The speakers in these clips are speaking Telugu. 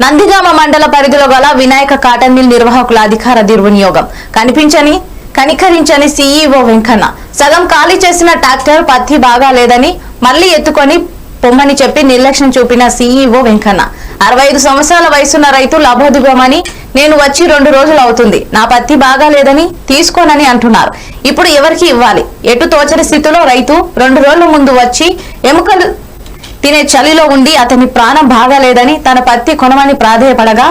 నందిగామ మండల పరిధిలో గల వినాయక కాటన్ మిల్ నిర్వాహకుల అధికార దుర్వినియోగం. కనిపించని కనికరించని సీఈఓ వెంకన్న. సగం ఖాళీ చేసిన ట్రాక్టర్ పత్తి బాగా లేదని మళ్ళీ ఎత్తుకొని పొమ్మని చెప్పి నిర్లక్ష్యం చూపిన సీఈఓ వెంకన్న. అరవై ఐదు సంవత్సరాల వయసున్న రైతు లభోదిగమని నేను వచ్చి రెండు రోజులు అవుతుంది. నా పత్తి బాగా లేదని తీసుకోనని అంటున్నారు. ఇప్పుడు ఎవరికి ఇవ్వాలి? ఎటు తోచని స్థితిలో రైతు రెండు రోజుల ముందు వచ్చి ఎముకలు తినే చలిలో ఉండి అతని ప్రాణం బాగాలేదని తన పత్తి కొనమని ప్రాధేయపడగా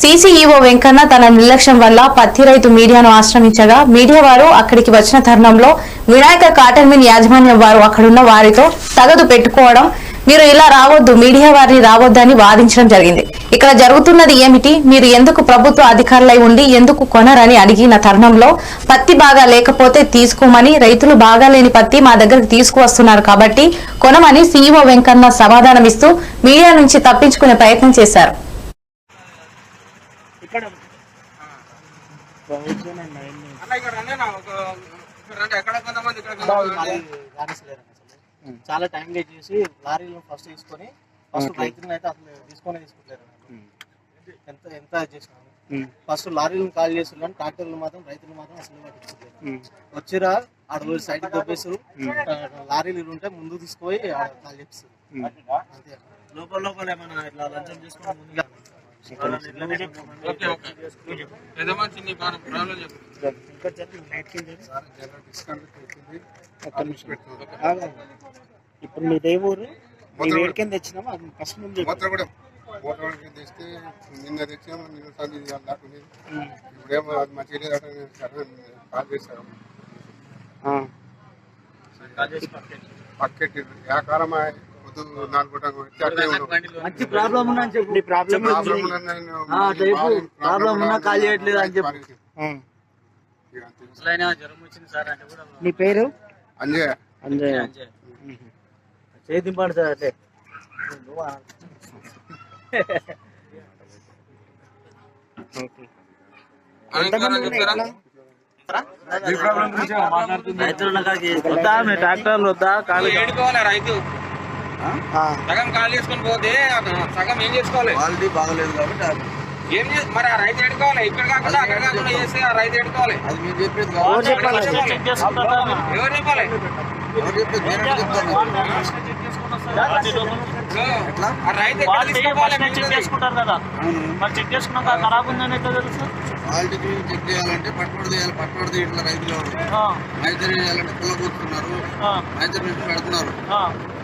సీసీఈఓ వెంకన్న తన నిర్లక్ష్యం వల్ల పత్తి రైతు మీడియాను ఆశ్రమించగా మీడియా వారు అక్కడికి వచ్చిన తరుణంలో వినాయక కాటన్ మిల్ యాజమాన్యం వారు అక్కడున్న వారితో తగదు పెట్టుకోవడం మీరు ఇలా రావద్దు మీడియా వారిని రావద్దని వాదించడం జరిగింది. ఇక్కడ జరుగుతున్నది ఏమిటి? మీరు ఎందుకు ప్రభుత్వ అధికారులై ఉండి ఎందుకు కొనరని అడిగిన తరుణంలో పత్తి బాగా లేకపోతే తీసుకోమని రైతులు బాగా లేని పత్తి మా దగ్గరకు తీసుకువస్తున్నారు కాబట్టి కొనమని సీఈఓ వెంకన్న సమాధానమిస్తూ మీడియా నుంచి తప్పించుకునే ప్రయత్నం చేశారు. ఇక్కడ అసలు చాలా టైం వేస్ట్ చేసి లారీలో ఫస్ట్ తీసుకొని ఫస్ట్ రైతులను అయితే అసలు తీసుకొని తీసుకుంటారు ఎంత ఎంత చేసినాము ఫస్ట్ లారీలను కాల్ చేస్తున్నారు ట్రాక్టర్లు మాత్రం రైతులు మాత్రం అసలు వచ్చిరా ఆడ రోజు సైడ్ దొబ్బేస్తారు లారీలు ఉంటే ముందు తీసుకుపోయి కాల్ చేస్తారు అంతే. లోపల లోపల ఏమన్నా ఇట్లా లంచం చేసుకుని ముందుగా ఇప్పుడు మీ ఏ ఊరు? మీ వేడికని తెచ్చినామా అది ఫస్ట్ ముందు తెస్తే నిన్న తెచ్చాము నిన్న సంది దాకా ఇప్పుడేమో లేదట సరే కాల్ చేశారు. పక్కెట్టి వ్యాకారం పొద్దు నాలుగు పూటకు వచ్చి అట్లే ఉన్నాం. మంచి ప్రాబ్లం ఉన్నా అని చెప్పు నీ ప్రాబ్లం ప్రాబ్లం ఉందని చెప్పు. ప్రాబ్లం ఉన్నా కాల్ చేయట్లేదు అని చెప్పు. నీ పేరు? అంజయ్ సార్ అట్లే వద్దా మీ ట్రాక్టర్లు వద్దా కాలు ఏడుకోవాలి రైతు. సగం కాల్ చేసుకొని పోతే సగం ఏం చేసుకోవాలి? క్వాలిటీ బాగలేదు కాబట్టి ఏం మరి ఆ రైతు ఎడుకోవాలి ఇక్కడ కాకుండా అక్కడ కాకుండా చేస్తే ఆ రైతు ఎడుకోవాలి అది మీరు చెప్పేది ఎవరు. చెప్పాలి? ఎవరు చెప్పాలి? ఎవరు చెప్పేది? నేను చెప్తాను. చెక్ చేసుకున్నాక ఖరాబ్ ఉందని ఎట్లా తెలుసు? క్వాలిటీ చెక్ చేయాలంటే పట్టుబడి తీయాలి. పట్టుబడి తీయట్ల రైతులు రైతులు చేయాలంటే కుల కూర్చున్నారు. ఆ, రైతులు పెడుతున్నారు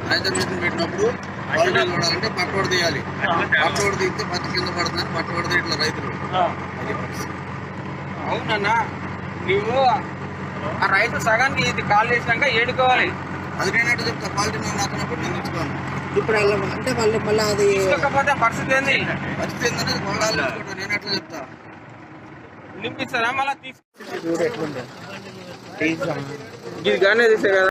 మిషన్ పెట్టినప్పుడు క్వాలిటీ చూడాలంటే పట్టుబడి తీయాలి. పట్టుబడి తీస్తే పత్తి కింద పడుతుందని పట్టుబడి తీయట్ల రైతులు. అవునన్నా నువ్వు ఆ రైతు సగానికి ఇది కాల్ చేసినాక ఏడుకోవాలి. అది నేనట్టు చెప్తా క్వాలిటీ నేను నచ్చినప్పుడు నేను ఇచ్చుకోను ఇప్పుడు అంటే మళ్ళీ మళ్ళీ అది తీసుకోకపోతే పరిస్థితి ఏంది? పరిస్థితి ఏంటంటే కొనాలి నేను ఎట్లా చెప్తా. నింపిస్తారా మళ్ళీ తీసి చూడు ఎట్లుంది. ఇది కానీ తీసే కదా.